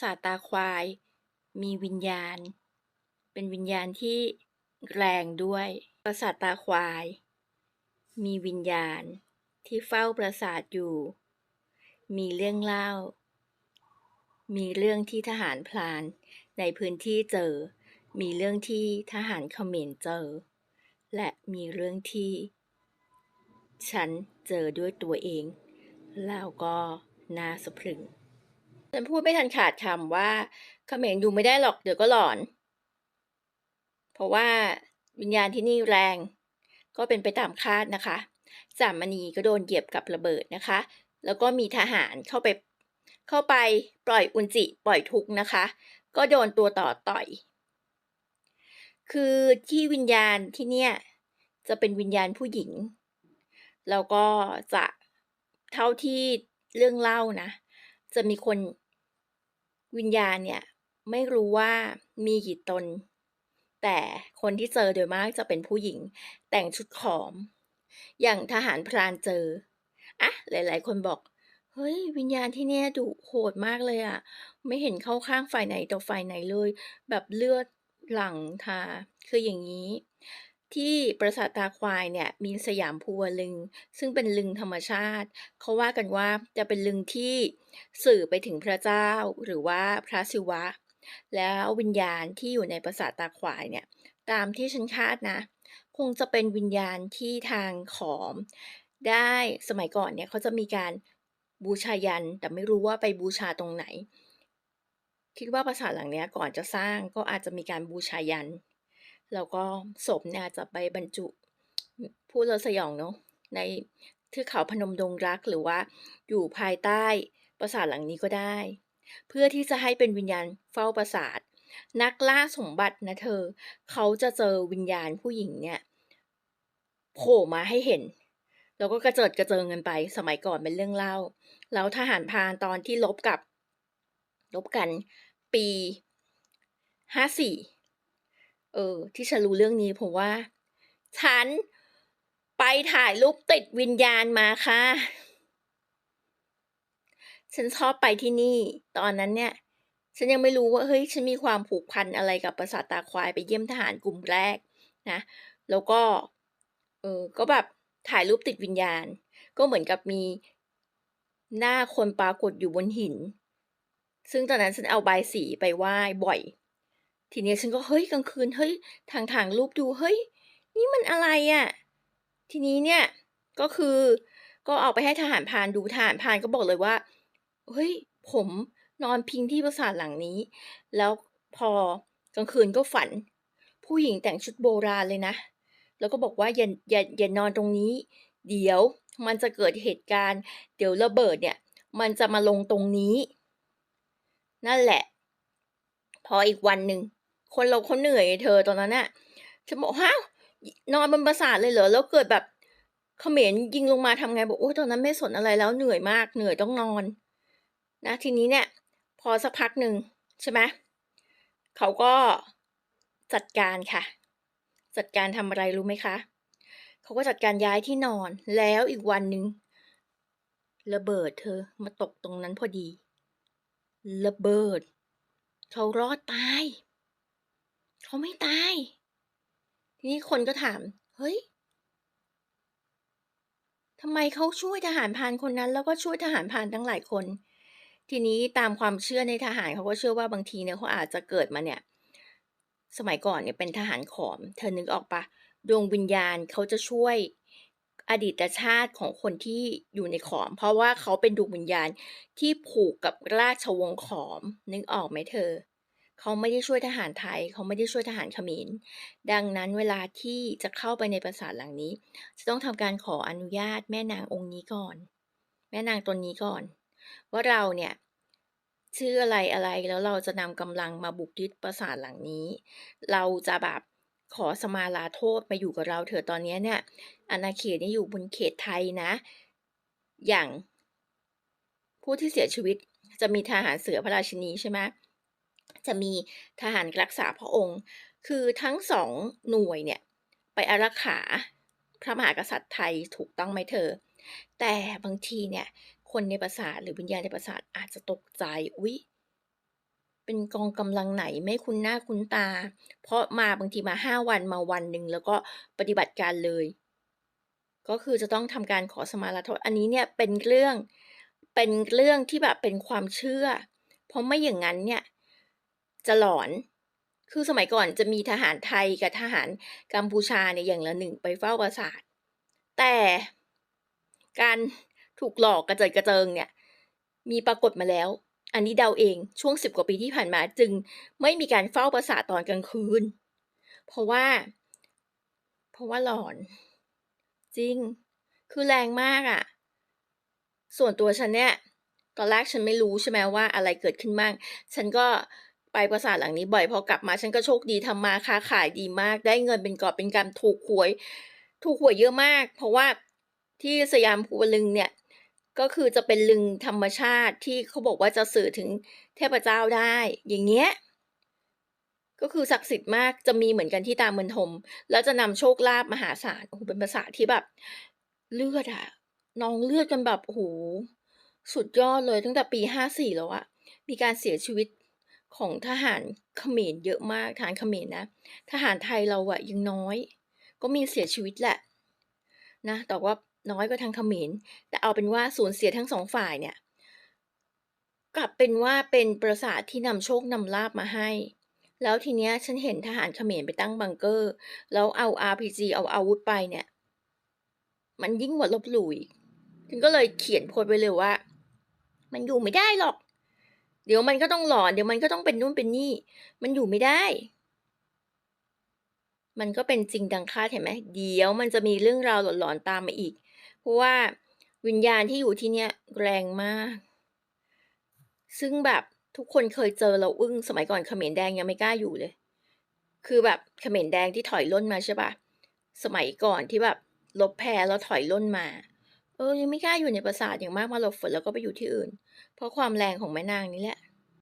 ศาสตร์ตาควายมีวิญญาณ เป็นวิญญาณที่แรงด้วย ปราสาทตาควาย มีวิญญาณที่เฝ้าปราสาทอยู่ มีเรื่องเล่า มีเรื่องที่ทหารพลานในพื้นที่เจอ มีเรื่องที่ทหารเขมรเจอ และมีเรื่องที่ ฉันเจอด้วยตัวเอง แล้วก็น่าสะพรึง ฉันพูดไม่ทันขาดคำว่าเขมรอยู่ไม่ได้หรอกเดี๋ยวก็หลอน เพราะว่าวิญญาณที่นี่แรง ก็เป็นไปตามคาดนะคะสามณีก็โดนเหยียบกับระเบิดนะคะ แล้วก็มีทหารเข้าไปเข้าไปปล่อยอุนจิปล่อยทุกนะคะ ก็โดนตัวต่อต่อย คือที่วิญญาณที่เนี่ยจะเป็นวิญญาณผู้หญิง แล้วก็จะเท่าที่เรื่องเล่านะ จะมีคน วิญญาณเนี่ยไม่รู้ว่ามีกี่ตน แต่คนที่เจอโดยมากจะเป็นผู้หญิง แต่งชุดขอม อย่างทหารพรานเจออะหลาย ๆ คนบอก เฮ้ย วิญญาณที่เนี่ยดุโหดมากเลยอะไม่เห็นเข้าข้างฝ่ายไหนต่อฝ่ายไหนเลย แบบเลือดหลั่งทาคืออย่างนี้ ที่ปราสาทตาควายเนี่ยมีสยามภูวลึง ซึ่งเป็นลึงธรรมชาติ เขาว่ากันว่าจะเป็นลึงที่สื่อไปถึงพระเจ้าหรือว่าพระศิวะ แล้ววิญญาณที่อยู่ในปราสาทตาควายเนี่ยตามที่ฉันคาดนะ คงจะเป็นวิญญาณที่ทางขอม ได้สมัยก่อนเนี่ยเขาจะมีการบูชายัน แต่ไม่รู้ว่าไปบูชาตรงไหน คิดว่าปราสาทหลังเนี้ยก่อนจะสร้างก็อาจจะมีการบูชายัน แล้วก็ศพเนี่ยจะไปบรรจุพูดแล้วสยองเนาะในเทือกเขาพนมดงรักหรือว่าอยู่ภายใต้ปราสาทหลังนี้ก็ได้ เพื่อที่จะให้เป็นวิญญาณเฝ้าปราสาท นักล่าสมบัตินะเธอ เขาจะเจอวิญญาณผู้หญิงเนี่ยโผล่มาให้เห็น แล้วก็กระเจิดกระเจิงกันไปสมัยก่อนเป็นเรื่องเล่า แล้วทหารพานตอนที่ลบกับ ลบกันปีห้าสี่ เออ ที่ฉันรู้เรื่องนี้เพราะว่า ฉันไปถ่ายรูปติดวิญญาณมาค่ะ ฉันชอบไปที่นี่ ตอนนั้นเนี่ย ฉันยังไม่รู้ว่าเฮ้ยฉันมีความผูกพันอะไรกับปราสาทตาควายไปเยี่ยมทหารกลุ่มแรกนะ แล้วก็ เออก็แบบถ่ายรูปติดวิญญาณ ก็เหมือนกับมีหน้าคนปรากฏอยู่บนหิน ซึ่งตอนนั้นฉันเอาใบสีไปไหว้บ่อย ทีนี้ฉันก็เฮ้ยกลางคืนเฮ้ยทางทางรูปดูเฮ้ย นี่มันอะไรอะ่ะ ทีนี้เนี่ยก็คือก็เอาไปให้ทหารพานดูทหารพานก็บอกเลยว่าเฮ้ยผมนอนพิงที่ปราสาทหลังนี้ แล้วพอกลางคืนก็ฝัน ผู้หญิงแต่งชุดโบราณเลยนะ แล้วก็บอกว่าอย่าอย่าอย่านอนตรงนี้ เดี๋ยวมันจะเกิดเหตุการณ์ เดี๋ยวระเบิดเนี่ย มันจะมาลงตรงนี้ นั่นแหละ พออีกวันหนึ่ง คนเราเขาเหนื่อยเธอตอนนั้นน่ะฉันบอกฮะนอนบนปราสาทเลยเหรอแล้วเกิดแบบเขมรยิงลงมาทำไงบอกโอ้ตอนนั้นไม่สนอะไรแล้วเหนื่อยมากเหนื่อยต้องนอน นะทีนี้เนี่ย พอสักพักหนึ่งใช่ไหมเขาก็จัดการค่ะ จัดการทำอะไรรู้ไหมคะเขาก็จัดการย้ายที่นอนแล้วอีกวันหนึ่งระเบิดเธอมาตกตรงนั้นพอดี ระเบิด เขารอดตาย เขาไม่ตาย ทีนี้คนก็ถาม เฮ้ยทำไมเขาช่วยทหารพานคนนั้น แล้วก็ช่วยทหารพานทั้งหลายคน ทีนี้ตามความเชื่อในทหารเขาก็เชื่อว่าบางทีเนี่ยเขาอาจจะเกิดมาเนี่ย สมัยก่อนเนี่ยเป็นทหารขอม เธอนึกออกปะดวงวิญญาณเขาจะช่วยอดีตชาติของคนที่อยู่ในขอม เพราะว่าเขาเป็นดวงวิญญาณที่ผูกกับราชวงศ์ขอม นึกออกไหมเธอ เขาไม่ได้ช่วยทหารไทย เขาไม่ได้ช่วยทหารเขมร ดังนั้นเวลาที่จะเข้าไปในปราสาทหลังนี้ จะต้องทำการขออนุญาตแม่นางองค์นี้ก่อน แม่นางตนนี้ก่อน ว่าเราเนี่ยชื่ออะไรอะไรแล้วเราจะนำกำลังมาบุกยึดปราสาทหลังนี้ เราจะแบบขอสมาลาโทษมาอยู่กับเราเถอะตอนนี้เนี่ยอาณาเขตนี่อยู่บนเขตไทยนะ อย่างผู้ที่เสียชีวิตจะมีทหารเสือพระราชินีใช่ไหม จะมีทหารรักษาพระองค์ คือทั้งสองหน่วยเนี่ยไปอารักขาพระมหากษัตริย์ไทยถูกต้องไหมเธอ แต่บางทีเนี่ยคนในปราสาทหรือวิญญาณในปราสาทอาจจะตกใจอุ๊ยเป็นกองกำลังไหนไม่คุ้นหน้าคุ้นตา เพราะมาบางทีมา5วันมาวันหนึ่งแล้วก็ปฏิบัติการเลย ก็คือจะต้องทำการขอสมาลาโทษอันนี้เนี่ยเป็นเรื่องเป็นเรื่องที่แบบเป็นความเชื่อ เพราะไม่อย่างงั้นเนี่ย จะหลอน คือสมัยก่อนจะมีทหารไทยกับทหารกัมพูชาเนี่ยอย่างละหนึ่งไปเฝ้าปราสาท แต่การถูกหลอกกระเจิดกระเจิงเนี่ย มีปรากฏมาแล้ว อันนี้เดาเองช่วง10กว่าปีที่ผ่านมาจึงไม่มีการเฝ้าปราสาทตอนกลางคืน เพราะว่า เพราะว่าหลอน จริง คือแรงมากอะส่วนตัวฉันเนี่ยตอนแรกฉันไม่รู้ใช่ไหมว่าอะไรเกิดขึ้นบ้าง ฉันก็ ไปปราสาทหลังนี้บ่อยพอกลับมาฉันก็โชคดีทำมาค้าขายดีมาก ได้เงินเป็นกอบเป็นกำถูกหวย ถูกหวยเยอะมาก เพราะว่าที่สยามภูวลึงเนี่ยก็คือจะเป็นลึงธรรมชาติที่เขาบอกว่าจะสื่อถึงเทพเจ้าได้ อย่างเงี้ยก็คือศักดิ์สิทธิ์มากจะมีเหมือนกันที่ตามเมืองทม แล้วจะนำโชคลาภมหาศาลโอ้โฮเป็นปราสาที่แบบ เลือดอะนองเลือดกันแบบโอ้โฮสุดยอดเลยตั้งแต่ปี54แล้วอะมีการเสียชีวิต ของทหารเขมรเยอะมากทหารเขมรนะ ทหารไทยเราอะยังน้อย ก็มีเสียชีวิตแหละนะแต่ว่าน้อยกว่าทางเขมรแต่เอาเป็นว่าสูญเสียทั้ง2ฝ่ายเนี่ยกลับเป็นว่าเป็นปราสาทที่นำโชคนำลาภมาให้ แล้วทีเนี้ยฉันเห็นทหารเขมรไปตั้งบังเกอร์ แล้วเอา RPG เอาอาวุธไปเนี่ย มันยิ่งกว่าลบหลู่ฉันก็เลยเขียนโพสไว้เลยว่า มันอยู่ไม่ได้หรอก เดี๋ยวมันก็ต้องหลอน เดี๋ยวมันก็ต้องเป็นนู่นเป็นนี่ มันอยู่ไม่ได้ มันก็เป็นจริงดังคาดเห็นไหมเดี๋ยวมันจะมีเรื่องราวหลอนๆตามมาอีก เพราะว่าวิญญาณที่อยู่ที่เนี่ยแรงมาก ซึ่งแบบทุกคนเคยเจอแล้วอึ้งสมัยก่อนเขมรแดงยังไม่กล้าอยู่เลย คือแบบเขมรแดงที่ถอยร่นมาใช่ปล่าสมัยก่อนที่แบบรบแพ้แล้วถอยร่นมา เออ ยังไม่กล้าอยู่ในปราสาทอย่างมากมาหลบฝนแล้วก็ไปอยู่ที่อื่น เพราะความแรงของแม่นางนี่แหละ